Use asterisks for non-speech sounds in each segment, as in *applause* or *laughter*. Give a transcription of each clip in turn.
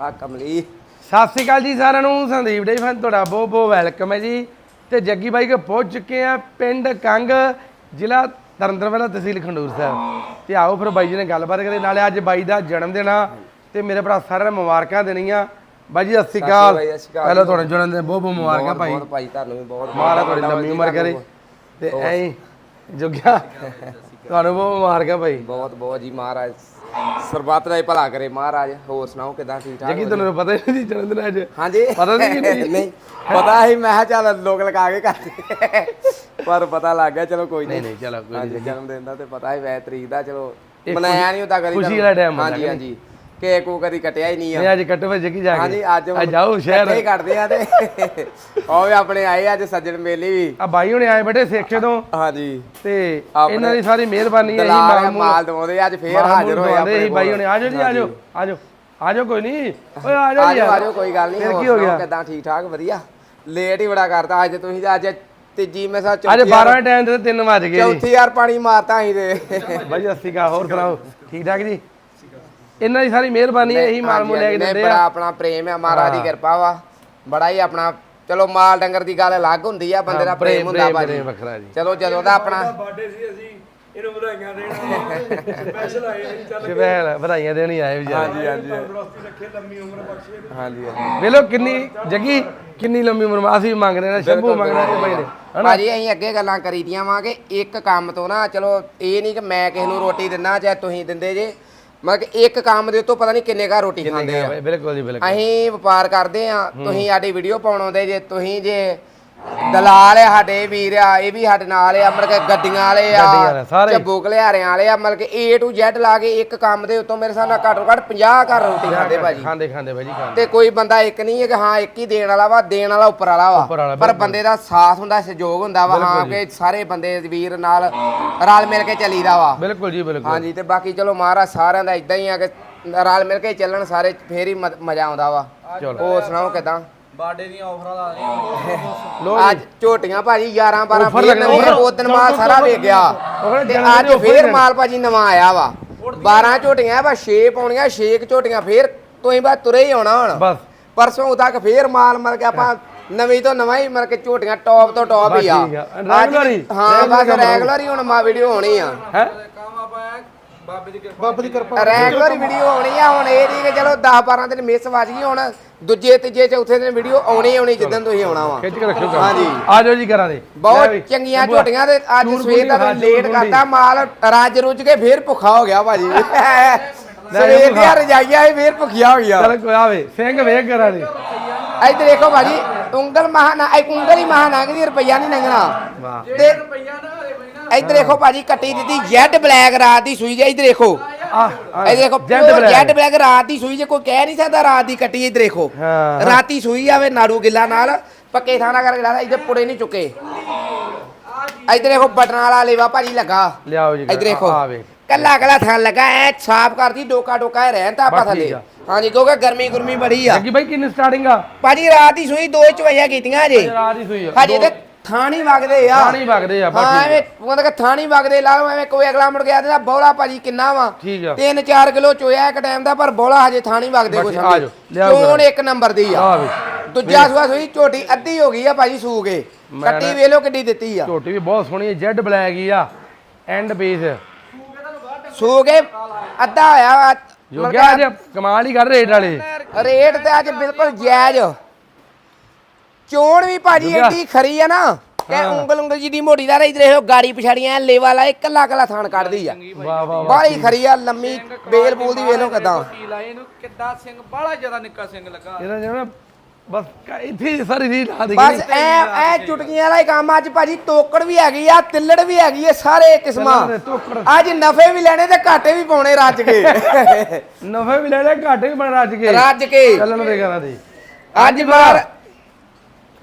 ਆ ਕਮਲੀ। ਸਤਿ ਸ਼੍ਰੀ ਅਕਾਲ ਜੀ ਸਾਰਿਆਂ ਨੂੰ ਸੰਦੀਪ ਡੇ ਫਨ ਤੁਹਾਡਾ ਬਹੁਤ ਬਹੁਤ ਵੈਲਕਮ ਹੈ ਜੀ। ਤੇ ਜੱਗੀ ਬਾਈ ਕੋ ਪਹੁੰਚ ਚੁੱਕੇ ਆ ਪਿੰਡ ਕੰਗ ਜ਼ਿਲ੍ਹਾ ਤਰਨਤਾਰਨ ਤਹਿਸੀਲ ਖੰਡੂਰ ਸਾਹਿਬ। ਤੇ ਆਓ ਫਿਰ ਬਾਈ ਜੀ ਨੇ ਗੱਲਬਾਤ ਕਰੀ ਨਾਲੇ ਅੱਜ ਬਾਈ ਦਾ ਜਨਮ ਦਿਨ ਆ ਤੇ ਮੇਰੇ ਭਰਾ ਸਾਰਿਆਂ ਨੂੰ ਮੁਬਾਰਕਾਂ ਦੇਣੀਆਂ। ਬਾਈ ਜੀ ਸਤਿ ਸ਼੍ਰੀ ਅਕਾਲ ਬਾਈ, ਸਤਿ ਸ਼੍ਰੀ ਅਕਾਲ। ਪਹਿਲਾਂ ਤੁਹਾਡੇ ਜਨਮ ਦਿਨ ਬਹੁਤ ਬਹੁਤ ਮੁਬਾਰਕਾਂ ਭਾਈ। ਬਹੁਤ ਭਾਈ ਤੁਹਾਨੂੰ ਵੀ ਬਹੁਤ ਮਹਾਰਾਜ ਤੁਹਾਡੀ ਲੰਮੀ ਉਮਰ ਕਰੇ। ਤੇ ਐਂ ਜੁਗਿਆ। ਤੁਹਾਨੂੰ ਬਹੁਤ ਮੁਬਾਰਕਾਂ ਭਾਈ। ਬਹੁਤ ਬਹੁਤ ਜੀ ਮਹਾਰਾਜ। ਸਰਬੱਤ ਦਾ ਹੀ ਭਲਾ ਕਰੇ ਮਹਾਰਾਜ ਹੋਰ ਸੁਣਾਓ ਕਿਦਾਂ ਠੀਕ ਠਾਕ ਜੱਗੀ ਤੁਹਾਨੂੰ ਪਤਾ ਹੀ ਨਹੀਂ ਜਨਮ ਦਿਨ ਅੱਜ। ਹਾਂਜੀ। ਪਤਾ ਸੀ ਕਿ *laughs* ਨਹੀਂ? ਨਹੀਂ ਪਤਾ ਸੀ ਮੈਂ ਕਿਹਾ ਚੱਲ ਲੋਕ ਲਗਾ ਕੇ ਕਰਦੇ ਪਰ ਪਤਾ ਲੱਗ ਗਿਆ ਚਲੋ ਕੋਈ ਨਹੀਂ ਨਹੀਂ ਨਹੀਂ ਚਲੋ ਕੋਈ ਨਹੀਂ। ਜਨਮ ਦਿਨ ਦਾ ਤੇ ਪਤਾ ਹੀ ਵੈ ਤਰੀਕ ਦਾ ਚਲੋ ਇਹ ਮਨਾਇਆ ਨਹੀਂ ਖੁਸ਼ੀ। ਵਾਲਾ time ਹੁੰਦਾ ਹਾਂਜੀ ਕਿ ਹਾਂਜੀ। ਕੇਕ ਕੋ ਕਦੀ ਕਟਿਆ ਹੀ ਨਹੀਂ ਆ। ਨਹੀਂ ਅੱਜ ਕੱਟੋ ਫਿਰ ਜੱਗੀ ਜਾ ਕੇ। ਹਾਂਜੀ ਅੱਜ ਅੱਜ ਜਾਓ ਸ਼ਹਿਰ। ਇਕੱਠੇ ਹੀ ਕੱਟਦੇ ਆ ਤੇ। ਉਹ ਵੀ ਆਪਣੇ ਆਏ ਅੱਜ ਸੱਜਣ ਮੇਲੇ ਵੀ। ਆ ਬਾਈ ਹੁਣੇ ਆਏ ਬੇਟੇ ਸੇਖੇ ਤੋਂ। ਹਾਂਜੀ। ਤੇ ਇਹਨਾਂ ਦੀ ਸਾਰੀ ਮਿਹਰਬਾਨੀ ਹੈ ਜੀ ਮਾਲ ਦਵਾਉਂਦੇ ਅੱਜ ਫੇਰ ਹਾਜ਼ਰ ਹੋਏ ਆਪਣੇ ਬਾਈ ਹੁਣੇ। ਆਜੋ ਜੀ ਆਜੋ ਆਜੋ ਆਜੋ ਕੋਈ ਨਹੀਂ। ਓਏ ਆਜੋ ਯਾਰ ਆਜੋ ਕੋਈ ਗੱਲ ਨਹੀਂ ਫਿਰ ਕੀ ਹੋ ਗਿਆ? ਕਿਦਾਂ ਠੀਕ ਠਾਕ? ਵਧੀਆ। ਲੇਟ ਹੀ ਬੜਾ ਕਰਤਾ ਅੱਜ ਤੁਸੀਂ ਅੱਜ ਤੀਜੀ ਮੈਂ ਸਾ ਅੱਜ ਚੌਥੀ 12 ਦੇ ਟਾਈਮ ਤੇ 3 ਵਜ ਗਏ ਚੌਥੀ ਯਾਰ ਪਾਣੀ ਮਾਰਤਾ ਅਸੀਂ ਤੇ। ਬਾਈ ਅੱਸੀ ਕਾ ਹੋਰ ਸੁਣਾਓ? ਠੀਕ ਠਾਕ ਜੀ? ਇਹਨਾਂ ਦੀ ਸਾਰੀ ਮਿਹਰਬਾਨੀ ਹੈ ਇਹੀ ਮਾਲ ਮੂਲ ਲੈ ਕੇ ਦਿੰਦੇ ਬੜਾ ਆ। ਆਪਣਾ ਪ੍ਰੇਮ ਹੈ ਮਹਾਰਾਜ ਦੀ ਕਿਰਪਾ ਵਾ। ਬੜਾ ਹੀ ਆਪਣਾ ਚਲੋ ਮਾਲ ਡੰਗਰ ਦੀ ਗੱਲ ਅਲੱਗ ਹੁੰਦੀ ਆ ਬੰਦੇ ਦਾ ਪ੍ਰੇਮ ਹੁੰਦਾ ਵੱਖਰਾ ਜੀ। ਚਲੋ ਜਦੋਂ ਦਾ ਆਪਣਾ ਬਰਥਡੇ ਸੀ ਅਸੀਂ ਇਹਨੂੰ ਵਧਾਈਆਂ ਦੇਣਾ ਸਪੈਸ਼ਲ ਆਏ ਚੱਲ ਵਧਾਈਆਂ ਦੇਣੀ ਆਏ ਵਿਚਾਰੇ ਹਾਂਜੀ ਹਾਂਜੀ। ਤੰਦਰੁਸਤੀ ਰੱਖੇ ਲੰਮੀ ਉਮਰ ਬਖਸ਼ੇ। ਹਾਂਜੀ ਹਾਂਜੀ। ਵੇਲੋ ਕਿੰਨੀ ਜੱਗੀ ਕਿੰਨੀ ਲੰਮੀ ਉਮਰ ਮਾ ਅਸੀਂ ਵੀ ਮੰਗਦੇ ਨੇ ਸ਼ੰਭੂ ਮੰਗਣਾ ਤੇ ਬਾਈ ਨੇ ਭਾਜੀ ਅਸੀਂ ਅੱਗੇ ਗੱਲਾਂ ਕਰੀ ਦੀਆਂ ਵਾਂ ਕਿ ਇੱਕ ਕੰਮ ਤੋਂ ਨਾ ਚਲੋ ਇਹ ਨਹੀਂ ਕਿ ਮੈਂ ਕਿਸੇ ਨੂੰ ਰੋਟੀ ਦਿੰਦਾ ਚਾਹੇ ਤੁਸੀਂ ਦਿੰਦੇ ਜੇ। ਮਤਲਬ ਕਿ ਇੱਕ ਕੰਮ ਦੇ ਉੱਤੋਂ ਪਤਾ ਨਹੀਂ ਕਿੰਨੇ ਘਰ ਰੋਟੀ ਖਾਂਦੇ ਆ। ਬਿਲਕੁਲ ਜੀ ਬਿਲਕੁਲ। ਅਸੀਂ ਵਪਾਰ ਕਰਦੇ ਆ ਤੁਸੀਂ ਸਾਡੀ ਵੀਡੀਓ ਪਾਉਣ ਆਉਂਦੇ ਜੇ ਤੁਸੀਂ ਜੇ ਦਲਾਲ ਆ ਸਾਡੇ ਵੀਰ ਆ ਇਹ ਵੀ ਸਾਡੇ ਨਾਲ ਆ ਮਤਲਬ ਕਿ ਗੱਡੀਆਂ ਵਾਲੇ ਆ ਸਾਰੇ। ਚੱਬੂ ਘਲਿਆਰਿਆਂ ਵਾਲੇ ਆ ਮਤਲਬ ਕਿ A to Z ਲਾ ਕੇ ਇੱਕ ਕੰਮ ਦੇ ਉੱਤੋਂ ਮੇਰੇ ਨਾਲ ਘੱਟੋ ਘੱਟ 50 ਘਰ ਰੋਟੀ ਖਾਂਦੇ ਭਾਜੀ। ਖਾਂਦੇ ਖਾਂਦੇ ਬਾਈ ਜੀ ਖਾਂਦੇ। ਤੇ ਕੋਈ ਬੰਦਾ ਇੱਕ ਨਹੀਂ ਹੈ ਕਿ ਹਾਂ ਇੱਕ ਹੀ ਦੇਣ ਵਾਲਾ ਵਾ ਦੇਣ ਵਾਲਾ ਉੱਪਰ ਵਾਲਾ ਉੱਪਰ ਵਾਲਾ, ਵਾ ਪਰ ਬਿਲਕੁਲ। ਬੰਦੇ ਦਾ ਸਾਥ ਹੁੰਦਾ ਸਹਿਯੋਗ ਹੁੰਦਾ ਵਾ ਹਾਂ ਕਿ ਸਾਰੇ ਬੰਦੇ ਵੀਰ ਨਾਲ ਰਲ ਮਿਲ ਕੇ ਚੱਲੀਦਾ ਵਾ। ਬਿਲਕੁਲ ਜੀ ਬਿਲਕੁਲ। ਹਾਂਜੀ ਤੇ ਬਾਕੀ ਚਲੋ ਮਹਾਰਾਜ ਸਾਰਿਆਂ ਦਾ ਇਦਾਂ ਹੀ ਆ ਕਿ ਰਲ ਮਿਲ ਕੇ ਚੱਲਣ ਸਾਰੇ ਫੇਰ ਹੀ ਮ- ਮਜ਼ਾ ਆਉਂਦਾ ਵਾ। ਚਲੋ। ਹੋਰ ਸੁਣਾਓ ਕਿਦਾਂ? ਬਰਥਡੇ ਦੀਆਂ ਆਫਰਾਂ ਲਾ ਦੇਣੀਆਂ। ਲੋ ਅੱਜ ਝੋਟੀਆਂ ਭਾਜੀ 11 12 Offer ਫੇਰ ਲੱਗਣਾ ਨਵੀਆਂ offer। ਉਹ ਦਿਨ ਮਾਲ ਸਾਰਾ ਵੇਚ ਗਿਆ। offer ਤੇ ਅੱਜ offer ਫੇਰ ਮਾਲ ਭਾਜੀ ਨਵਾਂ ਆਇਆ ਵਾ। 12 ਝੋਟੀਆਂ ਬਸ 6 ਪਾਉਣੀਆਂ 6 ਝੋਟੀਆਂ ਫੇਰ ਤੁਸੀਂ ਬਸ ਤੁਰੇ ਹੀ ਆਉਣਾ ਹੁਣ। ਬਸ। ਪਰਸੋਂ ਤੱਕ ਫੇਰ ਮਾਲ ਮਰ ਕੇ ਆਪਾਂ ਨਵੀਂ ਤੋਂ ਨਵਾਂ ਹੀ ਮਰ ਕੇ ਝੋਟੀਆਂ ਟੌਪ ਤੋਂ ਟੌਪ ਹੀ ਆ। ਬਸ ਠੀਕ ਆ। Regular ਹੀ? ਹਾਂ Regular ਬਸ ਕੰਮ ਰੈਗੂਲਰ ਹੀ ਹੁਣ ਮਾ ਵੀਡੀਓ ਹੋਣੀ ਆ। ਹੈ? ਕੰਮ ਆਪਾਂ ਬਾਬੇ ਦੀ ਕਿਰਪਾ ਬਾਬਾ ਦੀ ਕਿਰਪਾ ਰੈਗੂਲਰ ਵੀਡੀਓ ਆਉਣੀ ਆ ਹੁਣ ਇਹ ਨਹੀਂ ਕਿ ਚਲੋ 10 12 ਦਿਨ ਮਿਸ ਵੱਜ ਗਈ ਹੁਣ ਦੂਜੇ ਤੀਜੇ ਚੌਥੇ ਦਿਨ ਵੀਡੀਓ ਆਉਣੀ ਆਉਣੀ ਜਿੱਦਣ ਤੁਸੀਂ ਆਉਣਾ ਵਾ ਖਿੱਚ ਕੇ ਰੱਖਿਓ। ਹਾਂਜੀ। ਆ ਜਾਓ ਜੀ ਕਰਾਂ ਦੇ ਬਹੁਤ। ਚੰਗੀਆਂ। ਝੋਟੀਆਂ ਤੇ ਅੱਜ ਚੂਰ ਸਵੇਰ ਦਾ ਲੇਟ ਕਰਤਾ ਮਾਲ ਰੱਜ ਰੁੱਜ ਕੇ ਫੇਰ ਭੁੱਖਾ ਹੋ ਗਿਆ ਭਾਜੀ ਸਵੇਰ। ਦੀਆਂ ਰਜਾਈਆਂ ਹੀ ਫੇਰ ਭੁੱਖੀਆਂ ਹੋ ਗਿਆ ਚੱਲ ਕੋਈ ਆਵੇ ਸਿੰਘ ਵੇਖ ਕਰਾਂ ਦੇ ਇੱਧਰ ਦੇਖੋ ਭਾਜੀ ਉਂਗਲ ਮਹਾਨਾ ਇੱਕ ਉਂਗਲ ਹੀ ਮਹਾਨਾ ਦੀ ਰੁਪਈਆ ਨਹੀਂ ਲੰਘਣਾ ਵਾਹ ਤੇ ਰੁਪਈਆ ਨਾ ਇੱਧਰ ਦੇਖੋ ਭਾਜੀ ਕੱਟੀ ਦਿੱਤੀ ਜੈਡ ਬਲੈਕ ਰਾਤ ਦੀ ਸੂਈ ਜੇ ਇੱਧਰ ਦੇਖੋ। ਆ ਇਹ ਦੇਖੋ ਜੈਡ ਬਲੈਕ। ਰਾਤ ਦੀ ਸੂਈ ਜੇ ਕੋਈ ਕਹਿ ਨਹੀਂ ਸਕਦਾ ਰਾਤ ਦੀ ਕੱਟੀ ਇੱਧਰ ਦੇਖੋ। ਹਾਂ। ਰਾਤੀ ਸੂਈ ਆਵੇ ਨਾੜੂ ਗਿੱਲਾ ਨਾਲ ਪੱਕੇ ਥਾਣਾ ਕਰਕੇ ਲਾਦਾ ਇੱਧਰ ਪੁੜੇ ਨਹੀਂ ਚੁੱਕੇ। ਇੱਧਰ ਦੇਖੋ ਬਟਨਾਂ ਵਾਲਾ ਲੇਵਾ ਭਾਜੀ ਲੱਗਾ। ਲਿਆਓ ਜੀ ਇੱਧਰ ਦੇਖੋ। ਆ ਵੇਖ। ਕੱਲਾ ਕੱਲਾ ਥਾਂ ਲੱਗਾ ਐ ਸਾਫ਼ ਕਰਦੀ ਡੋਕਾ ਡੋਕਾ ਇਹ ਰਹਿਣ ਤਾਂ ਆਪਾਂ ਬਸ ਠੀਕ ਥੱਲੇ। ਆ। ਹਾਂਜੀ ਕਿਉਂਕਿ ਗਰਮੀ ਗੁਰਮੀ ਬੜੀ ਆ। ਜੱਗੀ ਬਾਈ ਕਿੰਨੀ ਸਟਾਰਟਿੰਗ ਆ? ਭਾਜੀ ਰਾਤ ਦੀ ਸੂਈ ਦੋ ਚਵਾਈਆਂ ਕੀਤੀਆਂ ਜੇ ਰਾਤ ਹੀ ਸੂਈ ਆ। ਹਾਜੀ ਤੇ ਥਾਣੀ ਵਗਦੇ ਆ। ਪਾਣੀ ਵਗਦੇ ਆ ਬਸ ਹਾਂ। ਐਵੇਂ ਉਹਨਾਂ ਦਾ ਥਾਣੀ ਵਗਦੇ ਲਾ ਲਓ ਐਵੇਂ ਕੋਈ ਅਗਲਾ ਮੁੜ ਗਿਆ ਤੇ ਬੋਲਾ ਭਾਜੀ ਕਿੰਨਾ ਵਾ? ਠੀਕ ਆ। 3-4 ਕਿਲੋ ਚੋਇਆ ਇੱਕ ਟਾਈਮ ਦਾ ਪਰ ਬੋਲਾ ਹਜੇ ਥਾਣੀ ਵਗਦੇ ਬਸ ਜਾਓ, ਲਿਆਓ ਚੋਣ। ਇੱਕ ਨੰਬਰ ਦੀ ਆ। ਵੇ। ਦੂਜਾ ਸੂਆ ਸੂਈ ਝੋਟੀ ਅੱਧੀ ਹੋ ਗਈ ਆ ਭਾਜੀ ਸੂ ਕੇ। ਕੱਟੀ ਵੇਖ ਲਓ ਕਿੱਡੀ ਦਿੱਤੀ ਆ। ਝੋਟੀ ਵੀ ਬਹੁਤ ਸੋਹਣੀ ਹੈ ਜੈਡ ਬਲੈਕ ਹੀ ਆ। ਐਂਡ ਪੀਸ ਸੂ ਕੇ ਅੱਧਾ ਹੋਇਆ ਵਾ। ਜੋ ਗਿਆ ਅੱਜ ਕਮਾਲ ਹੀ ਕਰ ਰੇਟ ਵਾਲੇ। ਰੇਟ ਤੇ ਅੱਜ ਬਿਲਕੁਲ ਜਾਇਜ਼। ਚੋਣ ਵੀ ਭਾਜੀ। ਏਡੀ ਖਰੀ ਆ ਨਾ ਕਿ। ਉਂਗਲ ਉਂਗਲ ਜਿੱਡੀ ਮੋਟੀ ਦਾ ਇਧਰ ਇਹੋ ਗਾੜੀ ਪਛਾੜੀਆਂ ਲੇਵਾ ਲਾ ਕੱਲਾ ਕੱਲਾ ਥਾਣ ਕੱਢਦੀ ਆ। ਵਾਹ ਵਾਹ ਖਰੀ ਆ ਲੰਮੀ ਬੇਲ ਬੂਲ ਦੀ ਵੇਖ ਲਓ ਕਿਦਾਂ। ਕੀ ਲਾਏ ਇਹਨੂੰ ਕਿੱਦਾਂ ਸਿੰਘ ਬਾਹਲਾ ਜ਼ਿਆਦਾ ਨਿੱਕਾ ਸਿੰਘ ਲੱਗਾ। ਇਹਦਾ ਜਿਵੇਂ ਬਸ ਇੱਥੇ ਸਾਰੀ ਰੀਲ ਲਾ ਦੇ ਬਸ ਐ ਐ ਚੁਟਕੀਆਂ ਵਾਲਾ ਹੀ ਕੰਮ ਅੱਜ ਭਾਜੀ ਤੋਕੜ ਵੀ ਹੈਗੀ ਆ ਤਿੱਲੜ ਵੀ ਹੈਗੀ ਆ ਸਾਰੇ ਕਿਸਮਾਂ। ਅੱਜ ਨਫੇ ਵੀ ਲੈਣੇ ਤੇ ਘਾਟੇ ਵੀ ਪਾਉਣੇ ਰੱਜ ਕੇ। ਨਫੇ ਵੀ ਲੈ ਲੈ ਘਾਟੇ ਵੀ ਬਣ ਰੱਜ ਕੇ। ਰੱਜ ਕੇ। ਚੱਲਣ ਦੇ ਕਰਾਂ ਦੇ ਅੱਜ ਬਾਰ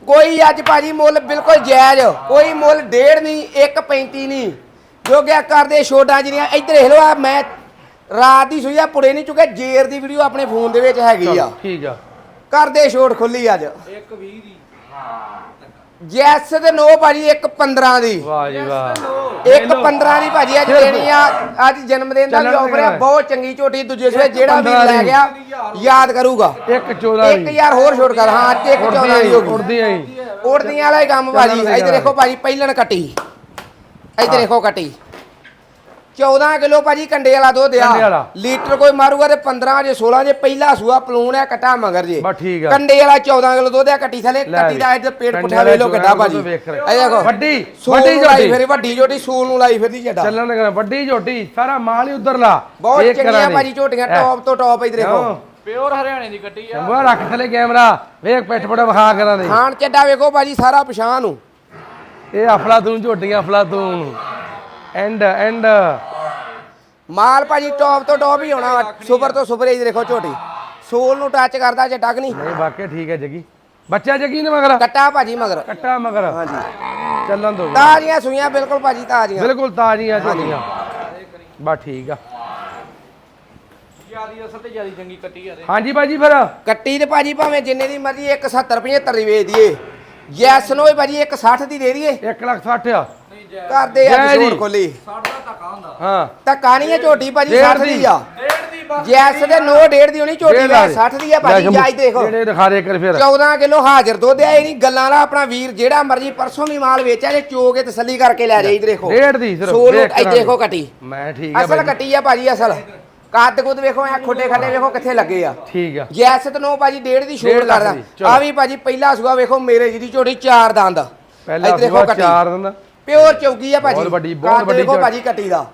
ਕੋਈ ਅੱਜ ਭਾਜੀ ਮੁੱਲ ਬਿਲਕੁਲ ਜਾਇਜ਼ ਕੋਈ ਮੁੱਲ ਡੇਢ ਨਹੀਂ 1.35 ਨਹੀਂ। ਜੋ ਗਿਆ ਕਰਦੇ ਛੋਟਾਂ ਜਿਹੜੀਆਂ ਇੱਧਰ ਦੇਖ ਲਓ ਆ ਮੈਂ ਰਾਤ ਦੀ ਸੂਈ ਆ ਪੁੜੇ ਨਹੀਂ ਚੁੱਕੇ ਜੇਰ ਦੀ ਵੀਡੀਓ ਆਪਣੇ ਫੋਨ ਦੇ ਵਿੱਚ ਹੈਗੀ ਆ। ਠੀਕ ਆ। ਕਰਦੇ ਛੋਟ ਖੁੱਲੀ ਅੱਜ। ਇੱਕ 20 ਦੀ। ਜੈਸ ਤੇ ਨੋ ਭਾਜੀ ਇੱਕ 15 ਦੀ। ਵਾਹ ਜੀ ਵਾਹ। ਇੱਕ 15 ਦੀ ਭਾਜੀ ਅੱਜ ਦੇਣੀ ਆ ਅੱਜ ਜਨਮ ਦਿਨ ਦਾ ਵੀ ਆਫਰ ਆ ਦੇ। ਬਹੁਤ ਚੰਗੀ ਝੋਟੀ ਦੂਜੇ ਸਵੇ ਜਿਹੜਾ ਵੀ 15 ਲੈ ਦੀ। ਗਿਆ ਯਾਦ ਕਰੂਗਾ। ਇੱਕ 14 ਇੱਕ ਯਾਰ ਹੋਰ ਛੋਟ ਕਰ ਹਾਂ ਅੱਜ ਇੱਕ 14 ਦੀ ਹੋ ਗਈ। ਉੜਦੀ ਆਈ। ਉੜਦੀਆਂ ਵਾਲਾ ਹੀ ਕੰਮ ਭਾਜੀ ਦੇ ਇੱਧਰ ਦੇਖੋ ਭਾਜੀ ਪਹਿਲਣ ਕੱਟੀ। ਇੱਧਰ ਦੇਖੋ ਕੱਟੀ। 14 ਕਿਲੋ ਭਾਜੀ ਕੰਡੇ ਵਾਲਾ ਦੁੱਧ ਕੰਡੇ ਵਾਲਾ। ਆ ਲੀਟਰ ਕੋਈ ਮਾਰੂਗਾ ਤੇ 15 ਜੇ 16 ਜੇ ਪਹਿਲਾ ਸੂਆ ਪਲੂਣ ਆ ਕਟਾ ਮਗਰ ਜੇ ਬਸ ਠੀਕ ਆ। ਕੰਡੇ ਵਾਲਾ 14 ਕਿਲੋ ਦੁੱਧ ਆ ਕੱਟੀ ਥਲੇ ਲੈ ਕੱਟੀ। ਦਾ ਇੱਧਰ ਪੇਟ ਕੰਡੇ ਪੁੱਠਾ ਵੇ ਲੋ ਕਿੱਡਾ ਭਾਜੀ ਵੇਖ ਰਹੇ। ਇਹ ਦੇਖੋ ਵੱਡੀ ਸੂਲ ਵੱਡੀ ਨੂੰ ਲਾਈ ਝੋਟੀ ਫਿਰ ਵੱਡੀ ਝੋਟੀ ਸੂਲ ਨੂੰ ਲਾਈ ਫਿਰਦੀ ਜੱਡਾ ਚੱਲਣ ਲੱਗਾ ਵੱਡੀ ਝੋਟੀ ਸਾਰਾ ਮਾਲ ਹੀ ਉਧਰ ਲਾ ਬਹੁਤ ਇਹ ਚੰਗੀਆਂ। ਭਾਜੀ ਝੋਟੀਆਂ। ਟੌਪ ਤੋਂ ਟੌਪ ਇੱਧਰ ਦੇਖੋ? ਪਿਓਰ ਹਰਿਆਣੇ ਦੀ ਕੱਟੀ ਆ ਸ਼ੰਭੂਆ ਰੱਖ ਥਲੇ ਕੈਮਰਾ ਵੇਖ ਪਿੱਠ ਪੜਾ ਵਿਖਾ ਕਰਾਂ ਦੇ ਖਾਣ ਚੱਡਾ ਵੇਖੋ ਭਾਜੀ ਸਾਰਾ ਪਛਾਣ ਨੂੰ ਇਹ ਅਫਲਾ ਤੂੰ ਝੋਟੀਆਂ ਅਫਲਾ ਤੂੰ ਐਂਡ ਐਂਡ। ਮਾਲ ਭਾਜੀ ਟੌਪ ਤੋਂ ਟੌਪ ਹੀ ਹੋਣਾ। ਸੁਪਰ ਤੋਂ ਸੁਪਰ ਹੀ ਦੇਖੋ ਝੋਟੀ। ਸੂਲ ਨੂੰ ਟੱਚ ਕਰਦਾ ਜੇ ਡੱਕ ਨਹੀਂ। ਨਹੀਂ ਵਾਕਿਆ ਠੀਕ ਹੈ ਜਗੀ। ਬੱਚਾ ਜਗੀ ਨੇ ਮਗਰ? ਕੱਟਾ ਭਾਜੀ ਮਗਰ। ਕੱਟਾ ਮਗਰ। ਹਾਂਜੀ। ਚੱਲਣ ਦੋ। ਤਾਜ਼ੀਆਂ ਸੂਈਆਂ ਬਿਲਕੁਲ ਭਾਜੀ ਤਾਜ਼ੀਆਂ। ਬਿਲਕੁਲ ਤਾਜ਼ੀਆਂ ਝੋਟੀਆਂ ਬਸ ਠੀਕ ਆ। ਜਿਆਦੀ ਅਸਲ ਤੇ ਜਿਆਦੀ ਚੰਗੀ ਕੱਟੀ ਆ ਤੇ। ਹਾਂਜੀ ਬਾਜੀ ਫਿਰ। ਕੱਟੀ ਤੇ ਭਾਜੀ ਭਾਵੇਂ ਜਿੰਨੇ ਦੀ ਮਰਜ਼ੀ 170 75 ਦੀ ਵੇਚ ਦਈਏ। ਯੈਸ ਨੋ ਭਾਜੀ 160 ਦੀ ਦੇ ਦਈਏ। 1 ਲੱਖ 60 ਆ। ਜੈ ਕਰਦੇ ਜੈ ਅੱਜ ਜੀ। ਖੋਲੀ। 60 ਦਾ ਧੱਕਾ ਹੁੰਦਾ। ਹਾਂ। ਧੱਕਾ ਨਹੀਂ ਹੈ ਝੋਟੀ ਭਾਜੀ ਡੇਢ 60 ਦੀ। ਦੀ। ਆ। ਡੇਢ ਦੀ ਬਸ ਦੇ ਨੋ ਡੇਢ ਦੀ ਹੋਣੀ ਝੋਟੀ ਡੇਢ ਦਾ ਲਾ ਦੇ। 60 ਦੀ ਆ ਭਾਜੀ ਲੈ ਕੇ ਜਾਇਜ਼ ਦੇਖੋ। ਜਿਹੜੇ ਦਿਖਾ ਦੇ ਕਰ ਫਿਰ। 14 ਕਿਲੋ ਹਾਜ਼ਰ ਦੁੱਧ ਆ ਇਹ ਨਹੀਂ ਗੱਲਾਂ ਦਾ ਆਪਣਾ ਵੀਰ ਜਿਹੜਾ ਮਰਜ਼ੀ ਪਰਸੋਂ ਵੀ ਮਾਲ ਵੇਚਿਆ ਜੇ ਚੋ ਕੇ ਤਸੱਲੀ ਕਰਕੇ ਲੈ ਜਾਈ ਇੱਧਰ ਦੇਖੋ। ਡੇਢ ਦੀ ਸਿਰਫ ਸੋਲ ਵੇਖ ਦੇਖੋ ਕੱਟੀ ਮੈਂ ਠੀਕ ਆ ਅਸਲ ਕੱਟੀ ਆ ਭਾਜੀ ਅਸਲ। ਕੱਦ ਕੁੱਦ ਵੇਖੋ ਐ ਖੁੱਡੇ ਖੱਡੇ ਵੇਖੋ ਕਿੱਥੇ ਲੱਗੇ ਆ। ਠੀਕ ਆ। ਜੈਸ ਤੇ ਨੋ ਭਾਜੀ ਡੇਢ ਦੀ ਛੋੜ ਡੇਢ ਲੱਖ ਕਰਦਾ। ਦੀ, ਚਲੋ। ਆ ਵੀ ਭਾਜੀ ਪਹਿਲਾ ਸੂਆ ਵੇਖੋ ਮੇਰੇ ਜਿਹਦੀ ਝੋਟੀ ਚਾਰ ਦੰਦ ਪਹਿਲਾ ਇੱਧਰ ਸੁਬਾ ਚਾਰ ਦਿਨ ਪਿਓਰ ਚੌਗੀ ਆ ਭਾਜੀ ਬਹੁਤ ਵੱਡੀ, ਬਹੁਤ ਕੱਦ ਵੱਡੀ ਦੇਖੋ। ਭਾਜੀ ਕੱਟੀ ਦਾ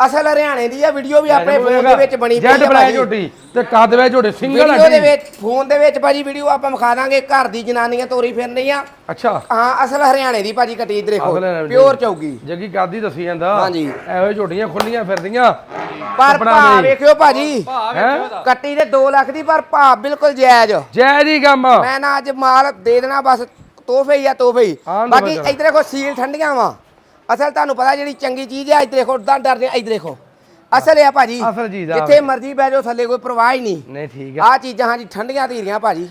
ਅਸਲ ਹਰਿਆਣੇ ਦੀ ਆ ਵੀਡੀਓ ਵੀ ਆਪਣੇ ਫੋਨ ਦੇ ਵਿੱਚ ਬਣੀ ਜੈਡ ਭਾਜੀ। ਝੋਟੀ ਤੇ ਕੱਦ ਵੇ ਝੋਟੀ ਸਿੰਗਲ ਵੀਡੀਓ ਦੇ ਵਿੱਚ ਫੋਨ ਦੇ ਵਿੱਚ ਭਾਜੀ ਵੀਡੀਓ ਆਪਾਂ ਵਿਖਾ ਦਾਂਗੇ ਘਰ ਦੀ ਜਨਾਨੀਆਂ ਤੋਰੀ ਫਿਰਨੀਆਂ ਅੱਛਾ ਹਾਂ ਅਸਲ ਹਰਿਆਣੇ ਦੀ ਭਾਜੀ ਕੱਟੀ ਇੱਧਰ ਦੇਖੋ ਦੀ। ਪਿਓਰ ਚੌਗੀ ਜੱਗੀ ਕਾਦੀ ਦੱਸੀ ਜਾਂਦਾ ਹਾਂਜੀ। ਜਿਹੀ ਝੋਟੀਆਂ ਖੁੱਲੀਆਂ ਫਿਰਦੀਆਂ ਪਰ ਕੱਪੜਾ ਭਾ ਨਹੀਂ। ਵੇਖਿਓ ਭਾਜੀ ਭਾਅ ਹੈਂ? ਕੱਟੀ ਦੇ 2 ਲੱਖ ਦੀ ਪਰ ਭਾ ਬਿਲਕੁਲ ਜਾਇਜ਼ ਜੈ ਜੀ ਕੰਮ ਮੈਂ ਨਾ ਅੱਜ ਮਾਲ ਦੇ ਦੇਣਾ ਬਸ ਤੋਹਫੇ ਹੀ ਆ ਤੋਹਫੇ ਹੀ। ਬਾਕੀ। ਇੱਧਰ ਦੇਖੋ ਸੀਲ ਠੰਡੀਆਂ ਵਾ। ਅਸਲ ਤੁਹਾਨੂੰ ਪਤਾ ਜਿਹੜੀ ਚੰਗੀ ਚੀਜ਼ ਆ ਇੱਧਰ ਦੇਖੋ ਉਦਾਂ ਡਰਦੇ ਇੱਧਰ ਦੇਖੋ। ਅਸਲ ਆ ਭਾਜੀ ਅਸਲ ਚੀਜ਼ ਆ। ਜਿੱਥੇ ਮਰਜ਼ੀ ਬਹਿ ਜਾਓ ਥੱਲੇ ਕੋਈ ਪਰਵਾਹ ਹੀ ਨਹੀਂ। ਨਹੀਂ ਠੀਕ ਆ। ਆ ਚੀਜ਼ਾਂ ਹਾਂਜੀ ਠੰਡੀਆਂ ਧੀਰੀਆਂ ਭਾਜੀ।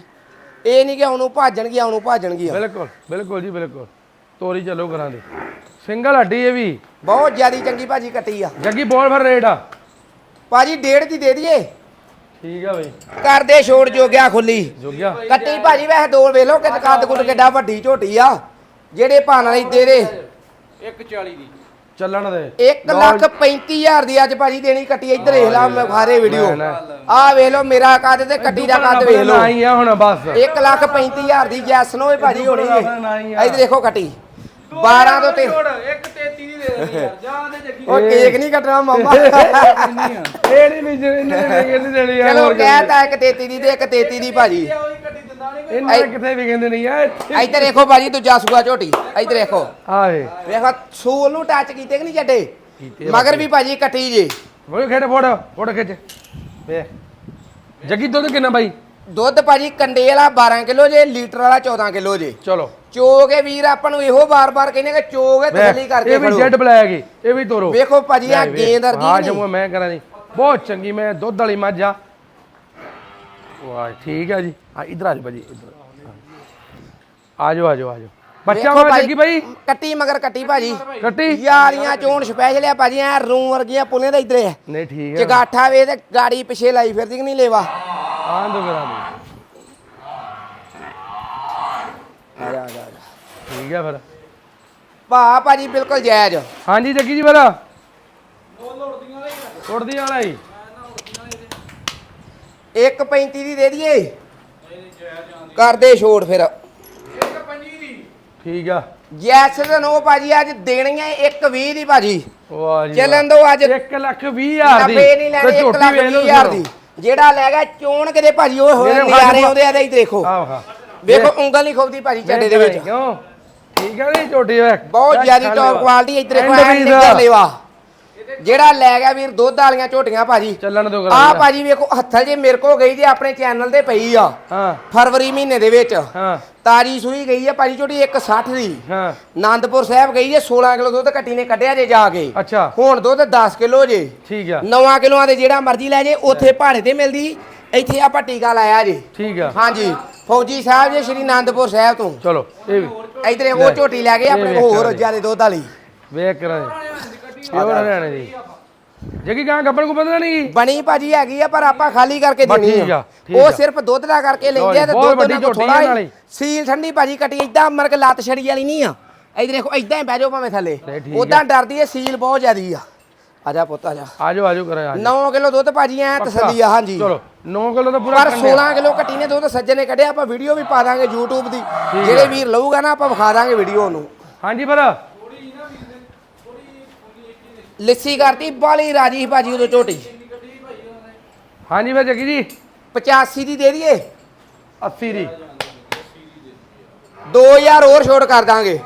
ਇਹ ਨਹੀਂ ਕਿ ਉਹਨੂੰ ਭਾਜਣਗੀਆਂ ਉਹਨੂੰ ਭਾਜਣਗੀਆਂ। ਬਿਲਕੁਲ ਬਿਲਕੁਲ ਜੀ ਬਿਲਕੁਲ। ਤੋਰੀ ਚੱਲੋ ਕਰਾਂ ਦੇ। ਸਿੰਗਲ ਹੱਡੀ ਇਹ ਵੀ। ਬਹੁਤ ਜ਼ਿਆਦੀ ਚੰਗੀ ਭਾਜੀ ਕੱਟੀ ਆ। ਜੱਗੀ ਬੋਲ ਫਿਰ ਰੇਟ। ਆ ਭਾਜੀ ਡੇਢ ਦੀ ਦੇ ਦਈਏ। ਠੀਕ ਆ ਬਈ। ਕਰਦੇ ਛੋੜ ਜੋਗਿਆ ਖੁੱਲੀ। ਜੋਗਿਆ? ਕੱਟੀ ਭਾਜੀ ਵੈਸੇ ਦੋ ਵੇਖ ਲਓ ਕਿ ਕੱਦ ਕੁੱਦ ਕਿੱਡਾ ਵੱਡੀ ਝੋਟੀ ਆ। ਜਿਹੜੇ ਭਾਣ ਵਾਲੀ ਦੇ ਦੇ। 140 ਦੀ। ਚੱਲਣ ਦੇ। 1 ਲੱਖ 35000 ਦੀ ਅੱਜ ਭਾਜੀ ਦੇਣੀ ਕੱਟੀ। ਇੱਧਰ ਵੇਖ ਲਾ ਮੈਂ ਖਾਰੇ ਵੀਡੀਓ ਆ ਵੇਖ ਲਓ ਮੇਰਾ ਕੱਦ ਤੇ ਕੱਟੀ ਦਾ ਕੱਦ ਵੇਖ ਲਓ। ਆਈ ਆ ਹੁਣ ਬਸ। 1 ਲੱਖ 35000 ਦੀ ਜੈਸ ਨੋ ਭਾਜੀ ਹੋਣੀ ਹੀ। ਇੱਧਰ ਦੇਖੋ ਕੱਟੀ। 12 ਤੋਂ ਤੇ 133 ਦੀ ਦੇ ਦੇਣੀ ਯਾਰ ਜਾਂ ਦੇ ਜੱਗੀ। ਉਹ ਕੇਕ ਨਹੀਂ ਕੱਟਣਾ ਮਾਮਾ। ਇਹ ਨਹੀਂ ਨਹੀਂ ਨਹੀਂ ਨਹੀਂ ਦੇਣੀ ਆ ਚਲੋ ਹੋਰ ਕਿਤੇ। ਕਹਿਤਾ ਇੱਕ 33 ਦੀ ਤੇ ਇੱਕ 33 ਦੀ ਭਾਜੀ। ਇਹਨਾਂ ਦੇ ਕਿੱਥੇ ਵੀ ਕਹਿੰਦੇ ਨਹੀਂ ਆ ਇੱਥੇ ਇੱਧਰ ਦੇਖੋ ਭਾਜੀ ਦੂਜਾ ਸੂਆ ਝੋਟੀ। ਇੱਧਰ ਦੇਖੋ। ਆਵੇ ਵੇਖੋ ਸੂਲ ਨੂੰ ਟੱਚ ਕੀਤੇ ਕਿ ਨਹੀਂ ਛੱਡੇ ਕੀਤੇ ਮਗਰ ਵੀ ਭਾਜੀ ਕੱਟੀ ਜੇ। ਉਹ ਖੇਡ ਫੋੜ ਫੋੜ ਖਿੱਚ। ਵੇ ਜੱਗੀ ਦੁੱਧ ਕਿੰਨਾ ਬਾਈ? ਦੁੱਧ ਭਾਜੀ ਕੰਡੇ ਵਾਲਾ 12 ਕਿਲੋ ਜੇ ਲੀਟਰ ਵਾਲਾ 14 ਕਿਲੋ ਜੇ। ਚਲੋ। ਚੋਗੇ ਵੀਰ ਆਪਾਂ ਨੂੰ ਇਹੋ ਬਾਰ-ਬਾਰ ਕਹਿੰਦੇ ਕਿ ਚੋਗੇ ਤਸੱਲੀ ਕਰਕੇ ਇਹ ਵੀ ਜੈਡ ਬਲੈਕ ਹੀ ਇਹ ਵੀ ਤੋਰੋ। ਵੇਖੋ ਭਾਜੀ ਆ ਗੇਂਦ ਅਰਗੀ ਹਾਂ ਜਮੂ ਮੈਂ ਕਰਾਂ ਜੀ ਬਹੁਤ ਚੰਗੀ ਮੈਂ ਦੁੱਧ ਵਾਲੀ ਮੱਝ ਆ। ਵਾਹ ਠੀਕ ਹੈ ਜੀ। ਆ ਇਧਰ ਆ ਜਾਓ ਭਾਜੀ ਇਧਰ। ਆ ਜਾਓ ਆ ਜਾਓ ਆ ਜਾਓ। ਬੱਚਾ ਵਾ ਜੱਗੀ ਭਾਈ? ਕੱਟੀ ਮਗਰ ਕੱਟੀ ਭਾਜੀ। ਕੱਟੀ? ਯਾਰੀਆਂ ਚੋਣ ਸਪੈਸ਼ਲ ਆ ਭਾਜੀ ਐ ਰੂਮ ਵਰਗੀਆਂ ਪੁਨੇ ਦਾ ਇਧਰੇ। ਨਹੀਂ ਠੀਕ ਹੈ ਚਗਾਠਾ ਵੇ ਤੇ ਗਾੜੀ ਪਿਛੇ ਲਾਈ ਫਿਰਦੀ ਕਿ ਨਹੀਂ ਲੈਵਾ? ਆਂ ਦੋ ਕਰਾਂ ਦੇ। ਆ ਜਾ ਆ ਜਾ ਠੀਕ ਹੈ ਫਿਰ। ਭਾ ਭਾਜੀ ਬਿਲਕੁਲ ਜਾਇਜ਼। ਹਾਂਜੀ ਜੱਗੀ ਜੀ ਫਿਰ। ਉੜਦੀਆਂ ਵਾਲਾ ਹੀ। 1.35 ਦੀ ਦੇ ਦਈਏ। ਕਰਦੇ ਛੋੜ ਫਿਰ। 125 ਦੀ ਠੀਕ ਆ। ਜੈਸ ਦੇ ਨੋ ਭਾਜੀ ਅੱਜ ਦੇਣੀਆਂ 1.20 ਦੀ ਭਾਜੀ। ਵਾਹ ਜੀ ਚੱਲਣ ਦੋ ਅੱਜ। 1 ਲੱਖ 20 ਹਜ਼ਾਰ ਦੀ। ਨੱਬੇ ਨਹੀਂ ਲੈਣੀ ਤੇ 1 ਝੋਟੀ ਲੱਖ ਵੇਖ ਲਓ 20 ਹਜ਼ਾਰ ਦੀ। ਜਿਹੜਾ ਲੈ ਗਿਆ ਚੋਣ ਕਿਤੇ ਭਾਜੀ ਉਹ ਹੋਏ ਨਿਆਰੇ ਖਾਜੂ- ਆਉਂਦੇ ਆ ਇੱਧਰ ਦੇਖੋ। ਆਹ ਵੇਖੋ ਉਂਗਲ ਨਹੀਂ ਖੋਬਦੀ ਭਾਜੀ ਝੱਡੇ ਦੇ ਵਿੱਚ। ਕਿਉਂ? ਠੀਕ ਹੈ ਨਹੀਂ ਝੋਟੀ ਵੇਖ ਬਹੁਤ ਜ਼ਿਆਦੀ ਟੌਪ ਕੁਆਲਿਟੀ ਇੱਧਰ ਦੇਖੋ End ਐਂਡ piece ਨਿੱਗਰ ਆ। ਲੈਵਾ ਜਿਹੜਾ ਲੈ ਗਿਆ ਵੀਰ ਦੁੱਧ ਵਾਲੀਆਂ ਝੋਟੀਆਂ ਭਾਜੀ। ਚੱਲਣ ਦੋ ਆ ਭਾਜੀ ਵੇਖੋ ਹੱਥਲ ਜੇ ਮੇਰੇ ਕੋ ਗਈ ਜੇ ਆਪਣੇ ਚੈਨਲ ਤੇ ਪਈ ਆ। ਹਾਂ। ਫਰਵਰੀ ਮਹੀਨੇ ਦੇ ਵਿੱਚ। ਹਾਂ। ਤਾਜੀ ਸੂਈ ਗਈ ਆ ਭਾਜੀ ਝੋਟੀ 160 ਦੀ। ਹਾਂ। ਆਨੰਦਪੁਰ ਸਾਹਿਬ ਗਈ ਜੇ 16 ਕਿਲੋ ਦੁੱਧ ਕੱਟੀ ਨੇ ਕੱਢਿਆ ਜੇ ਜਾ ਕੇ। ਅੱਛਾ। ਹੁਣ ਦੁੱਧ 10 ਕਿਲੋ ਜੇ। ਠੀਕ ਆ। 9 ਕਿਲੋਆਂ ਦੇ ਜਿਹੜਾ ਮਰਜ਼ੀ ਲੈ ਜੇ ਉੱਥੇ ਭਾੜੇ ਤੇ ਮਿਲਦੀ। ਇੱਥੇ ਆਪਾਂ ਟੀਕਾ ਲਾਇਆ ਜੇ। ਠੀਕ ਆ। ਹਾਂਜੀ। ਫੌਜੀ ਸਾਹਿਬ ਜੀ ਸ਼੍ਰੀ ਆਨੰਦਪੁਰ ਸਾਹਿਬ ਤੋਂ। ਚਲੋ ਇਹ ਵੀ। ਇਧਰ ਉਹ ਝੋਟੀ ਲੈ ਗਏ ਆਪਣੇ ਹੋਰ ਜਿਆਦੇ ਦੁੱਧ ਵਾਲੀ। ਵੇਖ ਕਰਾਂ ਪਿਓਰ ਹਰਿਆਣੇ ਦੀ। ਜੱਗੀ ਗਾਂ ਗੱਬਣ ਕੋ ਬੰਦਣਾ ਨਹੀਂ? ਬਣੀ ਭਾਜੀ ਹੈਗੀ ਆ ਪਰ ਆਪਾਂ ਖਾਲੀ ਕਰਕੇ ਦੇਣੀ ਆ, ਆ ਉਹ ਆ। ਸਿਰਫ ਦੁੱਧ ਦਾ ਕਰਕੇ ਲੈਂਦੇ ਆ ਤੇ ਦੁੱਧ ਨਾਲ ਆ ਥੋੜਾ। ਸੀਲ ਠੰਡੀ ਭਾਜੀ ਕੱਟੀ ਇਦਾਂ ਮਰ ਕੇ ਲੱਤ ਛੜੀ ਵਾਲੀ ਨਹੀਂ ਆ। ਇਧਰ ਦੇਖੋ ਇਦਾਂ ਹੀ ਬਹਿ ਜਾਓ ਭਾਵੇਂ ਥੱਲੇ। ਤੇ ਆ। ਉਦਾਂ ਡਰਦੀ ਹੈ ਸੀਲ ਬਹੁਤ ਜ਼ਿਆਦੀ ਆ। ਆ ਜਾ ਪੁੱਤ ਆ ਜਾ। ਆਜੋ ਆਜੋ ਕਰਾਂ ਆਜੋ 9 ਕਿਲੋ ਦੁੱਧ ਭਾਜੀ ਐ ਤਸੱਲੀ ਆ ਹਾਂਜੀ। ਚਲੋ 9 ਕਿਲੋ ਤਾਂ ਪੂਰਾ ਪਰ ਕੰਡਿਆ। 16 ਕਿਲੋ ਕੱਟੀ ਨੇ ਦੁੱਧ ਸੱਜਣ ਨੇ ਕੱਢਿਆ ਆਪਾਂ ਵੀਡੀਓ ਵੀ ਪਾ ਦਾਂਗੇ YouTube ਦੀ। ਜਿਹੜੇ ਵੀਰ ਲਊਗਾ ਨਾ ਆਪਾਂ ਵਿਖਾ ਦਾਂਗੇ ਵੀਡੀਓ ਨੂੰ ਹਾਂਜੀ ਪਰ ਲੱਸੀ ਕਰਤੀ ਬਾਲੀ ਰਾਜੀ ਸੀ ਭਾਜੀ ਉਦੋਂ ਝੋਟੀ। ਹਾਂਜੀ ਫਿਰ ਜੱਗੀ ਜੀ। 85 ਦੀ ਦੇ ਦਈਏ। 80 ਦੀ। 2000 ਹੋਰ ਛੋਟ ਕਰ ਦਾਂਗੇ।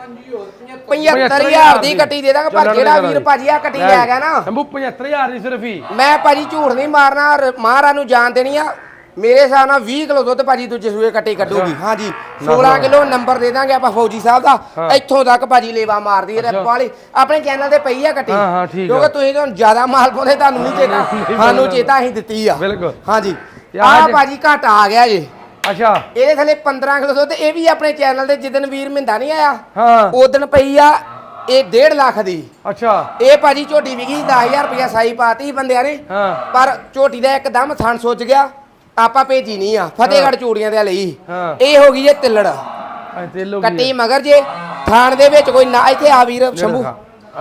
75000 ਦੀ ਕੱਟੀ ਦੇ ਦਾਂਗੇ ਪਰ ਜਿਹੜਾ ਵੀਰ ਭਾਜੀ ਆ ਕੱਟੀ ਲੈ ਗਿਆ ਨਾ। ਸ਼ੰਭੂ 75000 ਦੀ ਸਿਰਫ ਹੀ। ਮੈਂ ਭਾਜੀ ਝੂਠ ਨਹੀਂ ਮਾਰਨਾ ਰ- ਮਹਾਰਾਜ ਨੂੰ ਜਾਣ ਦੇਣੀ ਆ। ਮੇਰੇ ਹਿਸਾਬ ਨਾਲ 20 ਕਿਲੋ ਦੁੱਧ ਭਾਜੀ ਦੂਜੇ ਸੂਏ ਕੱਟੀ ਕੱਢੂਗੀ। ਹਾਂਜੀ। 16 ਕਿਲੋ ਨੰਬਰ ਦੇ ਦਾਂਗੇ ਆਪਾਂ ਫੌਜੀ ਸਾਹਿਬ ਦਾ। ਇੱਥੋਂ ਤੱਕ ਭਾਜੀ ਲੇਵਾ ਮਾਰਦੀ ਹੈ। ਬਾਲੀ ਆਪਣੇ ਚੈਨਲ ਤੇ ਪਈ ਆ ਕੱਟੀ। ਕਿਉਂਕਿ। ਤੁਸੀਂ ਤਾਂ ਜ਼ਿਆਦਾ ਮਾਲ ਪਾਉਂਦੇ ਤੁਹਾਨੂੰ ਨਹੀਂ ਚੇਤਾ। ਸਾਨੂੰ। ਚੇਤਾ ਅਸੀਂ ਦਿੱਤੀ ਆ। ਬਿਲਕੁਲ। ਹਾਂਜੀ। ਆ ਭਾਜੀ ਘਟ ਆ ਗਿਆ ਜੀ। ਅੱਛਾ। ਇਹਦੇ ਥੱਲੇ 15 ਕਿਲੋ ਦੁੱਧ ਇਹ ਵੀ ਆਪਣੇ ਚੈਨਲ ਤੇ ਜਿੱਦਨ ਵੀਰ ਮਿੰਦਾ ਨਹੀਂ ਆਇਆ ਹਾਂ। ਉਦਣ ਪਈ ਆ ਇਹ 1.5 ਲੱਖ ਦੀ। ਅੱਛਾ। ਇਹ ਭਾਜੀ ਝੋਟੀ ਵਿਕੀ 10000 ਰੁਪਇਆ ਸਾਈ ਪਾਤੀ ਬੰਦਿਆਂ ਨੇ। ਹਾਂ। ਪਰ ਝੋਟੀ ਦਾ ਇੱਕਦਮ ਥਣ ਸੁੱਜ ਗਿਆ। ਆਪਾਂ ਭੇਜੀ ਨਹੀਂ ਆ ਫਤਿਹਗੜ੍ਹ ਚੂੜੀਆਂ ਦੇ ਲਈ ਹਾਂ। ਇਹ ਹੋ ਗਈ ਜੇ ਤਿੱਲੜ। ਕੱਟੀ ਮਗਰ ਜੇ ਥਾਣ ਦੇ ਵਿੱਚ ਕੋਈ ਨਾ ਇੱਥੇ ਆ ਵੀਰ ਸ਼ੰਭੂ।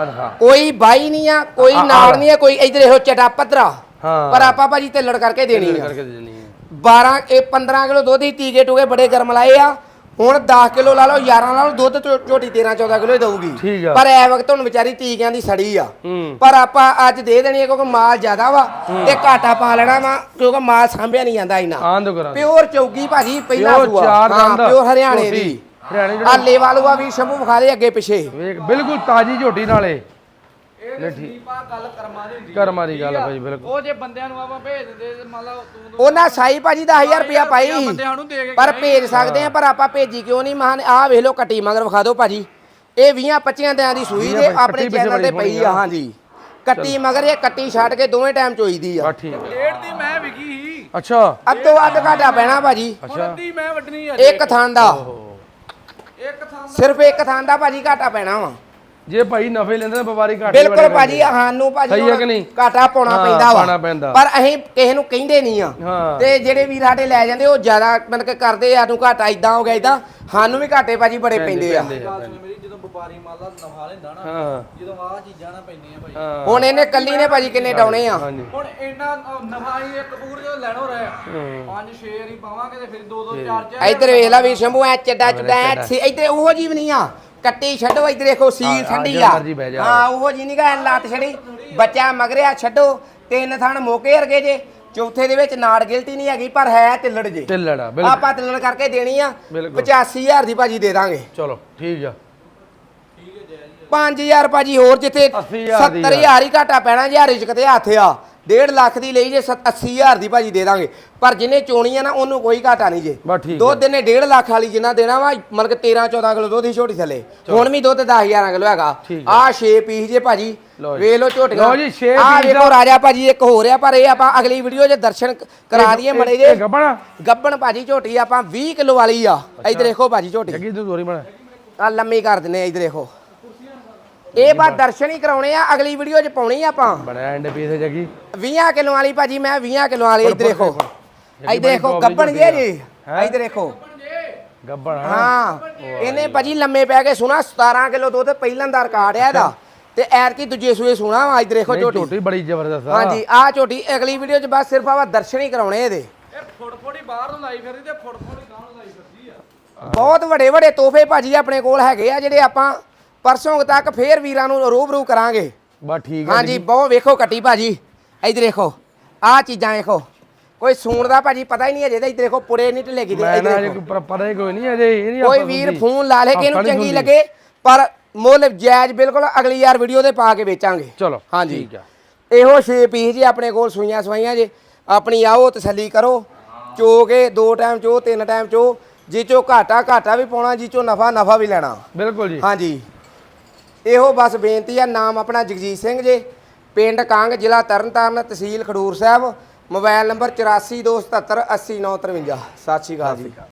ਅਰਹਾ ਕੋਈ ਬਾਈ ਨਹੀਂ ਆ ਕੋਈ ਆ- ਨਾਲ ਆ। ਨਹੀਂ ਆ ਕੋਈ ਇਧਰ ਇਹੋ ਚਟਾ ਪੱਧਰਾ। ਹਾਂ। ਪਰ ਆਪਾਂ ਭਾਜੀ ਤਿੱਲੜ ਕਰਕੇ ਦੇਣੀ ਆ। ਕਰਕੇ ਦੇਣੀ ਹੈ 12 ਇਹ 15 ਕਿਲੋ ਦੁੱਧ ਦੀ ਟੀਕੇ ਟੂਕੇ ਬੜੇ ਗਰਮ ਲਾਏ ਆ। ਹੁਣ 10 ਕਿਲੋ ਲਾ ਲਓ 11 ਲਾ ਲਓ ਦੁੱਧ ਝੋ- ਝੋਟੀ 13 14 ਕਿਲੋ ਹੀ ਦਊਗੀ। ਠੀਕ ਆ। ਪਰ ਐ ਵਕਤ ਹੁਣ ਵਿਚਾਰੀ ਟੀਕਿਆਂ ਦੀ ਸੜੀ ਆ। ਹੂੰ। ਪਰ ਆਪਾਂ ਅੱਜ ਦੇ ਦੇਣੀ ਕਿਉਂਕਿ ਮਾਲ ਜ਼ਿਆਦਾ ਵਾ ਤੇ ਘਾਟਾ ਪਾ ਲੈਣਾ ਵਾ ਕਿਉਂਕਿ ਮਾਲ ਸਾਂਭਿਆ ਨਹੀਂ ਜਾਂਦਾ ਇੰਨਾ। ਆਂਦੋ ਪਿਓਰ ਚੌਗੀ ਭਾਜੀ ਪਹਿਲਾ ਪਿਓਰ ਸੂਆ ਚਾਰ ਹਾਂ ਦੰਦ ਪਿਓਰ ਹਰਿਆਣੇ ਝੋਟੀ। ਦੀ। ਹਰਿਆਣੇ ਆ ਜਿਹੜੀ ਲੇਵਾ ਲੂਆ ਵੀ ਸ਼ੰਭੂ ਵਿਖਾ ਦੇ ਅੱਗੇ ਪਿੱਛੇ। ਵੇਖ ਬਿਲਕੁਲ ਤਾਜੀ ਝੋਟੀ ਨਾਲੇ। ਨਹੀਂ, ਠੀਕ। ਆ ਗੱਲ ਕਰਮਾਂ ਦੀ ਹੁੰਦੀ ਕਰਮਾਂ ਦੀ ਗੱਲ ਆ। ਭਾਈ ਬਿਲਕੁਲ। ਉਹ ਜੇ ਬੰਦਿਆਂ ਨੂੰ ਆਪਾਂ ਭੇਜ ਦਿੰਦੇ ਤੇ ਮੰਨ ਲਾ ਤੂੰ ਉਹਨਾਂ ਸਾਈ ਭਾਜੀ 10000 ਰੁਪਇਆ ਪਾਈ ਸੀ। ਬੰਦਿਆਂ ਨੂੰ ਦੇ ਕੇ ਪਰ ਭੇਜ ਸਕਦੇ ਆ ਪਰ ਆਪਾਂ ਭੇਜੀ ਕਿਉਂ ਨਹੀਂ? ਮਹਾਨ ਆਹ ਵੇਖ ਲਓ ਕੱਟੀ ਮਗਰ ਵਿਖਾ ਦਿਓ ਭਾਜੀ। ਇਹ 20 25 ਦਿਨਾਂ ਦੀ ਸੂਈ ਵੀਹਾਂ ਦੇ ਪੱਚੀ ਆਪਣੇ ਪਿੱਛੇ ਚੈਨਲ ਤੇ ਬੜੀ ਪਈ ਸੋਹਣੀ ਆ। ਆ। ਹਾਂਜੀ। ਕੱਟੀ ਮਗਰ ਇਹ ਕੱਟੀ ਛੱਡ ਕੇ ਦੋਵੇਂ ਟਾਈਮ ਚੋਈਦੀ ਆ। ਬਸ ਠੀਕ ਹੈ ਡੇਢ ਦੀ ਮੈਂ ਵਿਕੀ ਸੀ। ਅੱਛਾ। ਅੱਧੋ ਅੱਧ ਘਾਟਾ ਪੈਣਾ ਭਾਜੀ। ਹੁਣ ਅੱਛਾ ਅੱਧੀ ਮੈਂ ਵੱਢਣੀ ਆ। ਇੱਕ ਥਾਂ ਦਾ। ਇੱਕ ਥਾਂ ਦਾ। ਸਿਰਫ ਇੱਕ ਥਾਂ ਦਾ ਭਾਜੀ ਘਾਟਾ ਪੈਣਾ ਵਾ। ਜੇ ਭਾਈ ਨਫੇ ਲੈਂਦੇ ਤਾਂ ਵਪਾਰੀ ਘਾਟੇ ਬਿਲਕੁਲ ਭਾਜੀ। ਸਾਨੂੰ ਭਾਜੀ ਸਹੀ ਹੈ ਹੁਣ ਕਿ ਨਹੀਂ? ਘਾਟਾ ਪਾਉਣਾ ਹਾਂ, ਪੈਂਦਾ ਪਾਉਣਾ ਵਾ। ਪਰ ਅਸੀਂ ਕਿਸੇ ਨੂੰ ਕਹਿੰਦੇ ਨਹੀਂ ਆ। ਹਾਂ। ਤੇ ਜਿਹੜੇ ਵੀਰ ਸਾਡੇ ਲੈ ਜਾਂਦੇ ਉਹ ਜ਼ਿਆਦਾ ਮਤਲਬ ਕਿ ਕਰਦੇ ਆ ਨੂੰ ਘਾਟਾ ਇਦਾਂ ਹੋ ਗਿਆ ਇਦਾਂ ਸਾਨੂੰ ਵੀ ਘਾਟੇ ਭਾਜੀ ਬੜੇ ਪੈਂਦੇ ਆ। ਪੈਂਦੇ ਗੱਲ ਸੁਣ ਮੇਰੀ ਜਦੋਂ ਵਪਾਰੀ ਮਾਲਾ ਨਫਾ ਲੈਂਦਾ ਨਾ ਹਾਂ। ਜਦੋਂ ਆਹ ਚੀਜ਼ਾਂ ਨਾ ਪੈਂਦੀਆਂ ਭਾਈ ਹਾਂ। ਹੁਣ ਇਹਨੇ ਕੱਲੀ ਨੇ ਭਾਜੀ ਕਿੰਨੇ ਡਾਉਣੇ ਆ? ਹਾਂਜੀ। ਹੁਣ ਇੰਨਾ ਨਫਾ ਹੀ ਇੱਕ ਜਦੋਂ ਲੈਣੋ ਰਹੇ। ਪੰਜ ਛੇ ਹੀ ਪਾਵਾਂਗੇ ਤੇ ਫਿਰ ਦੋ ਦੋ ਚਾਰ ਚਾਰ ਇੱਧਰ ਵੇਖ ਲਾ ਵੀ ਸ਼ੰਭੂ ਐ ਚੱਡਾ ਚੱਡਾ ਐ ਸੀ ਇੱਧਰ ਉਹੋ ਜੀ ਵੀ ਨਹੀਂ ਆ। ਕੱਟੀ ਛੱਡੋ ਇੱਧਰ ਦੇਖੋ ਸੀਲ ਠੰਡੀ ਆ। ਮਰਜ਼ੀ ਬਹਿ ਜਾ। ਹਾਂ ਉਹੋ ਜੀ ਨਹੀਂ ਗਾ ਲੱਤ ਛੜੀ। ਬੱਚਾ ਮਗਰਿਆ ਛੱਡੋ। ਤਿੰਨ ਥਣ ਮੋਕੇ ਵਰਗੇ ਜੇ। ਚੌਥੇ ਦੇ ਵਿੱਚ ਨਾੜ ਗਿਲਟੀ ਨਹੀਂ ਹੈਗੀ ਪਰ ਹੈ ਤਿੱਲੜ ਜੇ। ਢਿੱਲੜਾ ਬਿਲਕੁਲ। ਆਪਾਂ ਤਿੱਲੜ ਕਰਕੇ ਦੇਣੀ ਆ। ਬਿਲਕੁਲ। 85000 ਦੀ ਭਾਜੀ ਦੇ ਦਾਂਗੇ। ਚਲੋ ਠੀਕ ਆ। 5000 ਭਾਜੀ ਹੋਰ ਜਿੱਥੇ 80,000 ਦੀ ਆ। 70000 ਹੀ ਘਾਟਾ ਪੈਣਾ ਜੇ ਰਿਜਕ ਤੇ ਹੱਥ ਆ। 1.5 ਲੱਖ ਦੀ ਲਈ ਜੇ 80000 ਦੀ ਭਾਜੀ ਦੇ ਦਾਂਗੇ। ਪਰ ਜਿਹਨੇ ਚੋਣੀ ਆ ਨਾ ਉਹਨੂੰ ਕੋਈ ਘਾਟਾ ਨਹੀਂ ਜੇ। ਠੀਕ ਦੁੱਧ ਨੇ 1.5 ਲੱਖ ਵਾਲੀ ਜਿੰਨਾ ਦੇਣਾ ਵਾ ਮਤਲਬ ਕਿ 13 14 ਕਿਲੋ ਦੁੱਧ ਹੀ ਛੋਟੀ ਥੱਲੇ। ਹੁਣ ਵੀ ਦੁੱਧ 10000 ਕਿਲੋ ਹੈਗਾ। ਠੀਕ ਆ 6 ਪੀਸ ਜੇ ਭਾਜੀ। ਲਓ ਜੀ। ਵੇਖ ਲਓ ਝੋਟੀਆਂ। ਲਓ ਜੀ, ਛੇ ਆਹ ਪੀਸ ਵੇਖੋ। ਰਾਜਾ ਭਾਜੀ ਇੱਕ ਹੋ ਰਿਹਾ ਪਰ ਇਹ ਆਪਾਂ ਅਗਲੀ ਵੀਡੀਓ 'ਚ ਦਰਸ਼ਨ ਕ- ਕਰਾ ਦਈਏ ਮੜੇ ਜੇ ਗੱਬਣਾ ਗੱਬਣ ਭਾਜੀ ਝੋਟੀ ਆਪਾਂ 20 ਕਿਲੋ ਵਾਲੀ ਆ। ਇੱਧਰ ਦੇਖੋ ਭਾਜੀ ਝੋਟੀ। ਜੱਗੀ ਤੂੰ ਦੋਰੀ ਬਣਾ। ਆ ਲੰਮੀ ਕਰ ਦਿੰਨੇ ਆ ਇੱਧਰ ਦੇਖੋ। ਇਹ ਬਾ ਦਰਸ਼ਨ ਹੀ ਕਰਾਉਣੇ ਆ ਅਗਲੀ ਵੀਡੀਓ 'ਚ ਪਾਉਣੀ ਆ ਆਪਾਂ। ਬੜਾ ਐਂਡ ਪੀਸ ਜੱਗੀ। 20 ਕਿਲੋ ਵਾਲੀ ਭਾਜੀ ਮੈਂ 20 ਕਿਲੋ ਵਾਲੀ ਇੱਧਰ ਦੇਖੋ। ਇੱਧਰ ਦੇਖੋ ਗੱਬਣ ਜੇ ਜੀ? ਇੱਧਰ ਦੇਖੋ। ਗੱਬਣ ਹਾਂ? ਇਹਨੇ ਭਾਜੀ ਲੰਮੇ ਪੈ ਕੇ ਸੁਣਾ 17 ਕਿਲੋ ਦੁੱਧ ਪਹਿਲਾਂ ਦਾ ਰਿਕਾਰਡ ਆ ਇਹਦਾ। ਤੇ ਐਰ ਕੀ ਦੂਜੇ ਸੂਏ ਸੁਣਾ ਵਾ ਇੱਧਰ ਦੇਖੋ ਝੋਟੀ। ਝੋਟੀ ਬੜੀ ਜ਼ਬਰਦਸਤ ਆ। ਹਾਂਜੀ ਆ ਝੋਟੀ ਅਗਲੀ ਵੀਡੀਓ 'ਚ ਬਸ ਸਿਰਫ ਆਵਾ ਦਰਸ਼ਨ ਹੀ ਕਰਾਉਣੇ ਇਹਦੇ। ਇਹ ਫੁੱਟ ਫੁੱਟੀ ਬਾਹਰ ਨੂੰ ਲਾਈ ਫਿਰਦੀ ਤੇ ਫੁੱਟ ਫੁੱਟੀ ਗਾਂ ਨੂੰ ਲਾਈ ਫਿਰਦੀ ਆ। ਬਹੁਤ ਵੱਡੇ ਵੱਡੇ ਤੋਹਫੇ ਭਾਜੀ ਆਪਣੇ ਕੋਲ ਹੈਗੇ ਆ ਜਿਹੜੇ ਆਪਾਂ ਪਰਸੋਂ ਤੱਕ ਫੇਰ ਵੀਰਾਂ ਨੂੰ ਰੂਬਰੂ ਕਰਾਂਗੇ। ਬਸ ਠੀਕ ਹੈ ਹਾਂਜੀ ਬਹੁਤ ਵੇਖੋ ਕੱਟੀ ਭਾਜੀ। ਇੱਧਰ ਦੇਖੋ ਆਹ ਚੀਜ਼ਾਂ ਵੇਖੋ। ਕੋਈ ਸੂਣ ਦਾ ਭਾਜੀ ਪਤਾ ਹੀ ਨਹੀਂ ਅਜੇ ਤਾਂ ਇੱਧਰ ਦੇਖੋ ਪੁੜੇ ਨਹੀਂ ਢਲੇਗੀ ਦੇ ਮੈਂ ਨਾ ਅਜੇ ਦੇਖੋ। ਕੋਈ ਪਰ- ਪਤਾ ਹੀ ਕੋਈ ਨਹੀਂ ਅਜੇ ਇਹ ਨਹੀਂ ਕੋਈ ਵੀਰ। ਫੋਨ ਲਾ ਲੇ ਕਿ ਇਹਨੂੰ ਚੰਗੀ। ਲੱਗੇ ਪਰ ਮੁੱਲ ਜਾਇਜ਼ ਬਿਲਕੁਲ ਅਗਲੀ ਯਾਰ ਵੀਡੀਓ ਤੇ ਪਾ ਕੇ ਵੇਚਾਂਗੇ। ਚਲੋ ਹਾਂਜੀ। ਠੀਕ ਆ। ਇਹੋ 6 ਪੀਸ ਜੀ ਆਪਣੇ ਕੋਲ ਸੂਈਆਂ ਸਵਾਈਆਂ ਜੇ। ਆਪਣੀ ਆਓ ਤਸੱਲੀ ਕਰੋ। ਚੋ ਕੇ ਦੋ ਟਾਈਮ ਚੋ ਤਿੰਨ ਟਾਈਮ ਚੋ। ਜੀ ਚੋ ਘਾਟਾ ਘਾਟਾ ਵੀ ਪਾਉਣਾ ਜੀ ਚੋ ਨਫਾ ਨਫਾ ਵੀ ਲੈਣਾ। ਬਿਲਕੁਲ ਜੀ। ਹਾਂਜੀ। ਇਹੋ ਬਸ ਬੇਨਤੀ ਆ, ਨਾਮ ਆਪਣਾ ਜਗਜੀਤ ਸਿੰਘ ਜੇ, ਪਿੰਡ ਕਾਂਗ ਜ਼ਿਲ੍ਹਾ ਤਰਨਤਾਰਨ, ਤਹਿਸੀਲ ਖਡੂਰ ਸਾਹਿਬ, ਮੋਬਾਈਲ ਨੰਬਰ 8427780953 ਸਤਿ ਸ਼੍ਰੀ ਅਕਾਲ ਜੀ।